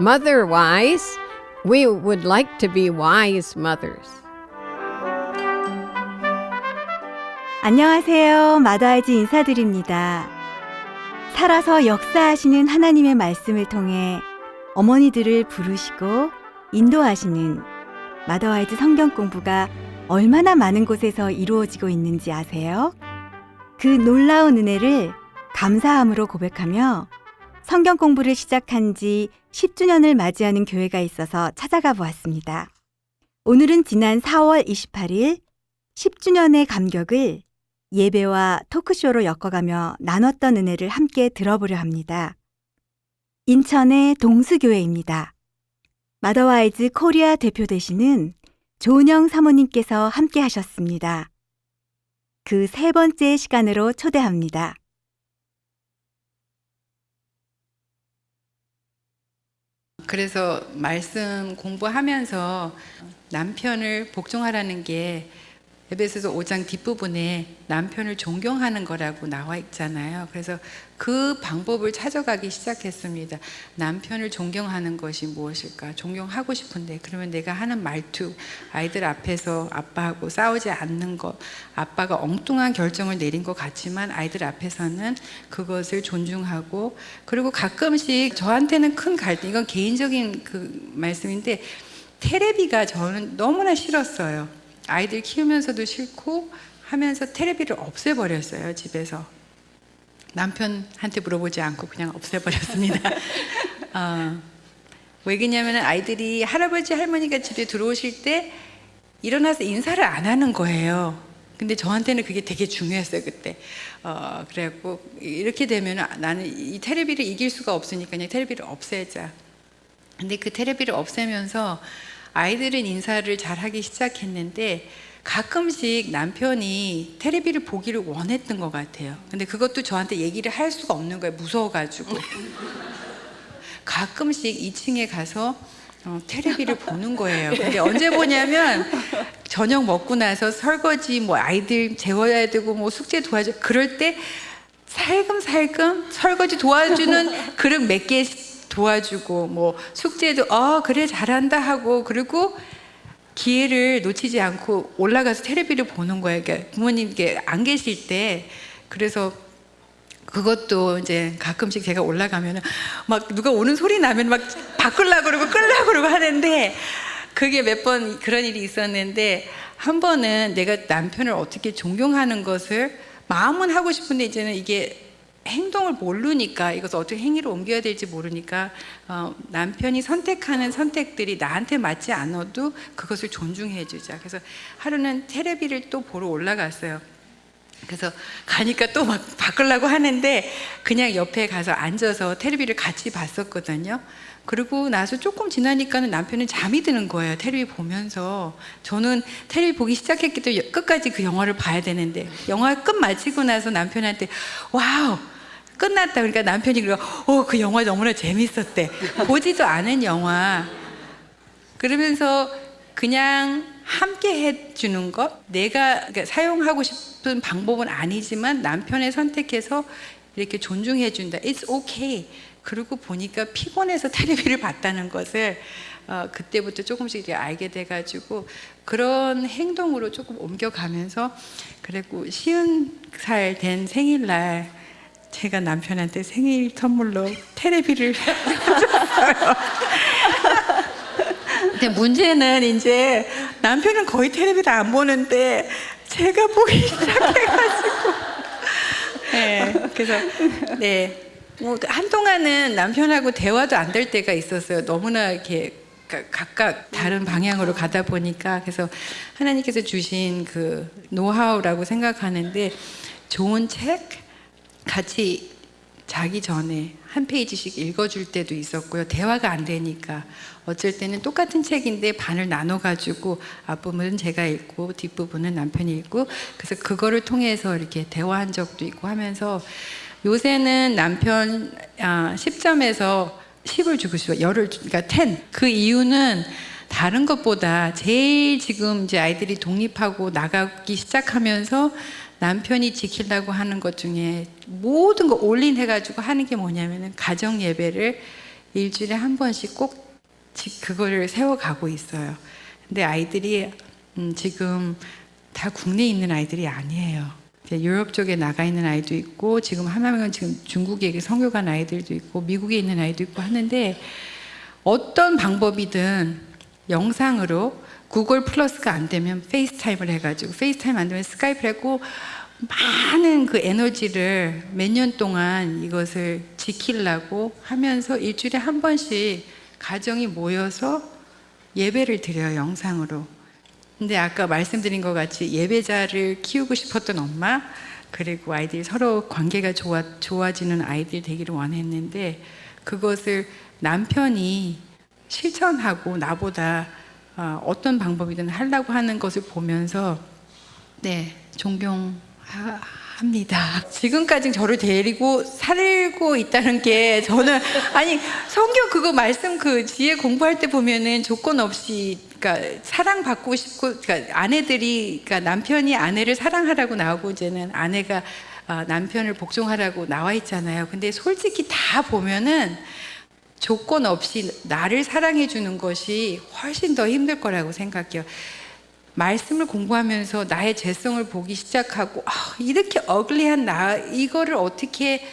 Mother wise, we would like to be wise mothers. 안녕하세요. 마다아지 인사드립니다. 살아서 역사하시는 하나님의 말씀을 통해 어머니들을 부르시고 인도하시는 마더와이즈 성경 공부가 얼마나 많은 곳에서 이루어지고 있는지 아세요? 그 놀라운 은혜를 감사함으로 고백하며 성경 공부를 시작한 지 10주년을 맞이하는 교회가 있어서 찾아가 보았습니다. 오늘은 지난 4월 28일 10주년의 감격을 예배와 토크쇼로 엮어가며 나눴던 은혜를 함께 들어보려 합니다. 인천의 동수교회입니다. 마더와이즈 코리아 대표 되시는 조은영 사모님께서 함께 하셨습니다. 그 세 번째 시간으로 초대합니다. 그래서 말씀 공부하면서 남편을 복종하라는 게 에베소서 5장 뒷부분에 남편을 존경하는 거라고 나와 있잖아요. 그래서 그 방법을 찾아가기 시작했습니다. 남편을 존경하는 것이 무엇일까? 존경하고 싶은데 그러면 내가 하는 말투, 아이들 앞에서 아빠하고 싸우지 않는 것, 아빠가 엉뚱한 결정을 내린 것 같지만 아이들 앞에서는 그것을 존중하고 그리고 가끔씩 저한테는 큰 갈등, 이건 개인적인 그 말씀인데 테레비가 저는 너무나 싫었어요. 아이들 키우면서도 싫고 하면서 테레비를 없애버렸어요 집에서 남편한테 물어보지 않고 그냥 없애버렸습니다. 어, 왜 그러냐면 아이들이 할아버지 할머니가 집에 들어오실 때 일어나서 인사를 안 하는 거예요. 근데 저한테는 그게 되게 중요했어요 그때. 어, 그래갖고 이렇게 되면 나는 이 테레비를 이길 수가 없으니까 그냥 테레비를 없애자. 근데 그 테레비를 없애면서 아이들은 인사를 잘 하기 시작했는데 가끔씩 남편이 테레비를 보기를 원했던 것 같아요. 근데 그것도 저한테 얘기를 할 수가 없는 거예요. 무서워가지고. 가끔씩 2층에 가서 어, 테레비를 보는 거예요. 근데 언제 보냐면 저녁 먹고 나서 설거지 뭐 아이들 재워야 되고 뭐 숙제 도와줘 그럴 때 살금살금 설거지 도와주는 그릇 몇 개 도와주고 뭐 숙제도 어 그래 잘한다 하고 그리고 기회를 놓치지 않고 올라가서 테레비를 보는 거예요. 그러니까 부모님께 안 계실 때 그래서 그것도 이제 가끔씩 제가 올라가면은 막 누가 오는 소리 나면 막 바꾸려고 그러고 끌려고 그러고 하는데 그게 몇 번 그런 일이 있었는데 한 번은 내가 남편을 어떻게 존경하는 것을 마음은 하고 싶은데 이제는 이게 행동을 모르니까 이것을 어떻게 행위로 옮겨야 될지 모르니까 어, 남편이 선택하는 선택들이 나한테 맞지 않아도 그것을 존중해 주자. 그래서 하루는 테레비를 또 보러 올라갔어요. 그래서 가니까 또 막 바꾸려고 하는데 그냥 옆에 가서 앉아서 테레비를 같이 봤었거든요. 그리고 나서 조금 지나니까는 남편은 잠이 드는 거예요. 테레비 보면서. 저는 테레비 보기 시작했기 때문에 끝까지 그 영화를 봐야 되는데 영화 끝 마치고 나서 남편한테 와우 끝났다. 그러니까 남편이 그러 어, 그 영화 너무나 재밌었대. 보지도 않은 영화. 그러면서 그냥 함께 해주는 것, 내가 그러니까 사용하고 싶은 방법은 아니지만 남편의 선택해서 이렇게 존중해준다. It's okay. 그리고 보니까 피곤해서 텔레비를 봤다는 것을 어, 그때부터 조금씩 알게 돼가지고 그런 행동으로 조금 옮겨가면서 그리고 쉬운 살 된 생일날 제가 남편한테 생일 선물로 테레비를 근데 문제는 이제 남편은 거의 텔레비를 안 보는데 제가 보기 시작해가지고. 네 그래서 네. 뭐 한동안은 남편하고 대화도 안 될 때가 있었어요. 너무나 이렇게 가- 각각 다른 방향으로 가다 보니까. 그래서 하나님께서 주신 그 노하우라고 생각하는데 좋은 책 같이 자기 전에 한 페이지씩 읽어줄 때도 있었고요. 대화가 안 되니까 어쩔 때는 똑같은 책인데 반을 나눠가지고 앞부분은 제가 읽고 뒷부분은 남편이 읽고 그래서 그거를 통해서 이렇게 대화한 적도 있고 하면서 요새는 남편 아, 10점에서 10을 주고 싶어요. 열을 주- 그러니까 10. 그 이유는 다른 것보다 제일 지금 이제 아이들이 독립하고 나가기 시작하면서 남편이 지키려고 하는 것 중에 모든 거 올린 해가지고 하는 게 뭐냐면은 가정 예배를 일주일에 한 번씩 꼭 지- 그거를 세워가고 있어요. 근데 아이들이 음, 지금 다 국내에 있는 아이들이 아니에요. 유럽 쪽에 나가 있는 아이도 있고 지금 하나명은 지금 중국에 성교 간 아이들도 있고 미국에 있는 아이도 있고 하는데 어떤 방법이든 영상으로 구글 플러스가 안 되면 페이스타임을 해가지고 페이스타임 안 되면 스카이프를 하고 많은 그 에너지를 몇 년 동안 이것을 지키려고 하면서 일주일에 한 번씩 가정이 모여서 예배를 드려요 영상으로. 근데 아까 말씀드린 것 같이 예배자를 키우고 싶었던 엄마 그리고 아이들이 서로 관계가 좋아, 좋아지는 아이들 되기를 원했는데 그것을 남편이 실천하고 나보다 어, 어떤 방법이든 하려고 하는 것을 보면서 네 존경합니다. 지금까지 저를 데리고 살고 있다는 게 저는 아니 성경 그거 말씀 그 지혜 공부할 때 보면은 조건 없이 그러니까 사랑 받고 싶고 그러니까 아내들이 그러니까 남편이 아내를 사랑하라고 나오고 이제는 아내가 아, 남편을 복종하라고 나와 있잖아요. 근데 솔직히 다 보면은 조건 없이 나를 사랑해 주는 것이 훨씬 더 힘들 거라고 생각해요. 말씀을 공부하면서 나의 죄성을 보기 시작하고 아, 이렇게 어글리한 나 이거를 어떻게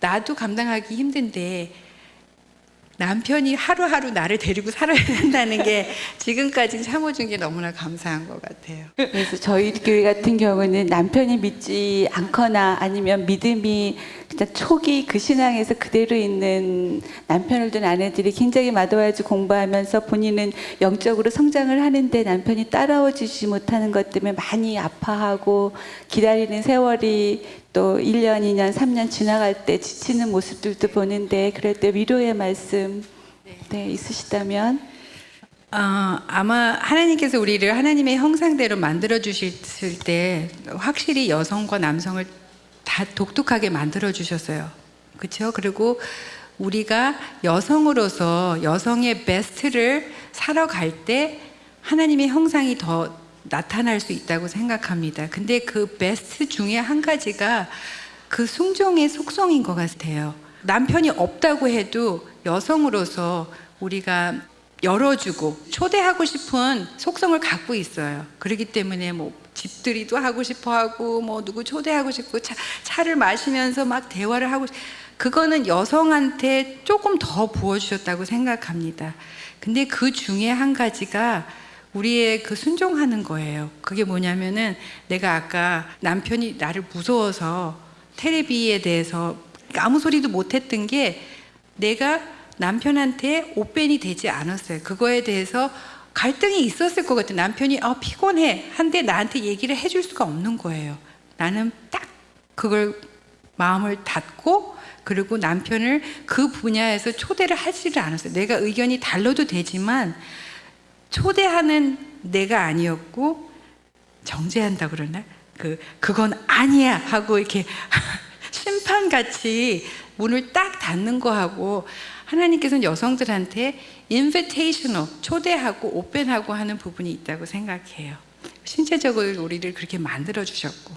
나도 감당하기 힘든데 남편이 하루하루 나를 데리고 살아야 된다는 게 지금까지 참아준 게 너무나 감사한 것 같아요. 그래서 저희 교회 같은 경우는 남편이 믿지 않거나 아니면 믿음이 그냥 초기 그 신앙에서 그대로 있는 남편을 둔 아내들이 굉장히 마도와지 공부하면서 본인은 영적으로 성장을 하는데 남편이 따라와 주지 못하는 것 때문에 많이 아파하고 기다리는 세월이 또 1년, 2년, 3년 지나갈 때 지치는 모습들도 보는데 그럴 때 위로의 말씀 네, 있으시다면. 어, 아마 하나님께서 우리를 하나님의 형상대로 만들어 주실 때 확실히 여성과 남성을 다 독특하게 만들어 주셨어요. 그렇죠? 그리고 우리가 여성으로서 여성의 베스트를 살아갈 때 하나님의 형상이 더 나타날 수 있다고 생각합니다. 근데 그 베스트 중에 한 가지가 그 순종의 속성인 것 같아요. 남편이 없다고 해도 여성으로서 우리가 열어주고 초대하고 싶은 속성을 갖고 있어요. 그렇기 때문에 뭐 집들이도 하고 싶어 하고 뭐 누구 초대하고 싶고 차, 차를 마시면서 막 대화를 하고 싶- 그거는 여성한테 조금 더 부어주셨다고 생각합니다. 근데 그 중에 한 가지가 우리의 그 순종하는 거예요. 그게 뭐냐면은 내가 아까 남편이 나를 무서워서 테레비에 대해서 아무 소리도 못했던 게 내가 남편한테 오벤이 되지 않았어요. 그거에 대해서 갈등이 있었을 것 같아요. 남편이 아, 피곤해. 한데 나한테 얘기를 해줄 수가 없는 거예요. 나는 딱 그걸 마음을 닫고 그리고 남편을 그 분야에서 초대를 하지를 않았어요. 내가 의견이 달라도 되지만 초대하는 내가 아니었고 정죄한다 그러나 그 그건 아니야 하고 이렇게 심판같이 문을 딱 닫는 거하고 하나님께서는 여성들한테 인비테이셔널 초대하고 오펜하고 하는 부분이 있다고 생각해요. 신체적으로 우리를 그렇게 만들어 주셨고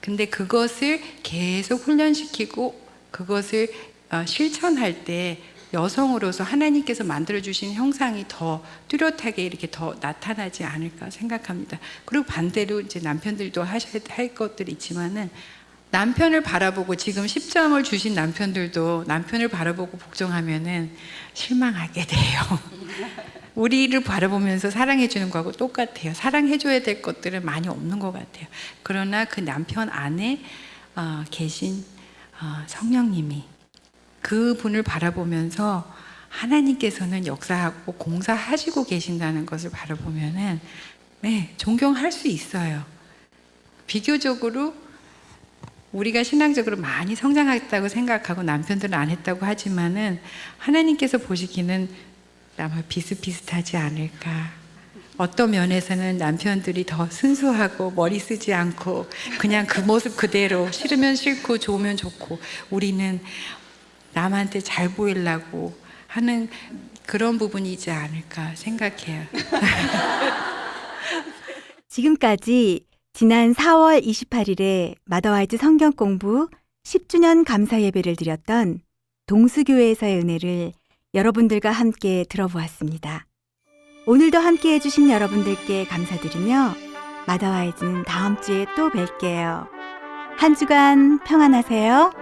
근데 그것을 계속 훈련시키고 그것을 어, 실천할 때 여성으로서 하나님께서 만들어 주신 형상이 더 뚜렷하게 이렇게 더 나타나지 않을까 생각합니다. 그리고 반대로 이제 남편들도 하셔야 할 것들이 있지만은 남편을 바라보고 지금 10점을 주신 남편들도 남편을 바라보고 복종하면은 실망하게 돼요. 우리를 바라보면서 사랑해 주는 거하고 똑같아요. 사랑해 줘야 될 것들은 많이 없는 것 같아요. 그러나 그 남편 안에 어, 계신 어, 성령님이 그 분을 바라보면서 하나님께서는 역사하고 공사하시고 계신다는 것을 바라보면은 네, 존경할 수 있어요. 비교적으로 우리가 신앙적으로 많이 성장했다고 생각하고 남편들은 안 했다고 하지만은 하나님께서 보시기는 아마 비슷비슷하지 않을까. 어떤 면에서는 남편들이 더 순수하고 머리 쓰지 않고 그냥 그 모습 그대로 싫으면 싫고 좋으면 좋고 우리는 남한테 잘 보이려고 하는 그런 부분이지 않을까 생각해요. 지금까지 지난 4월 28일에 마더와이즈 성경 공부 10주년 감사 예배를 드렸던 동수교회에서의 은혜를 여러분들과 함께 들어보았습니다. 오늘도 함께 해주신 여러분들께 감사드리며 마더와이즈는 다음 주에 또 뵐게요. 한 주간 평안하세요.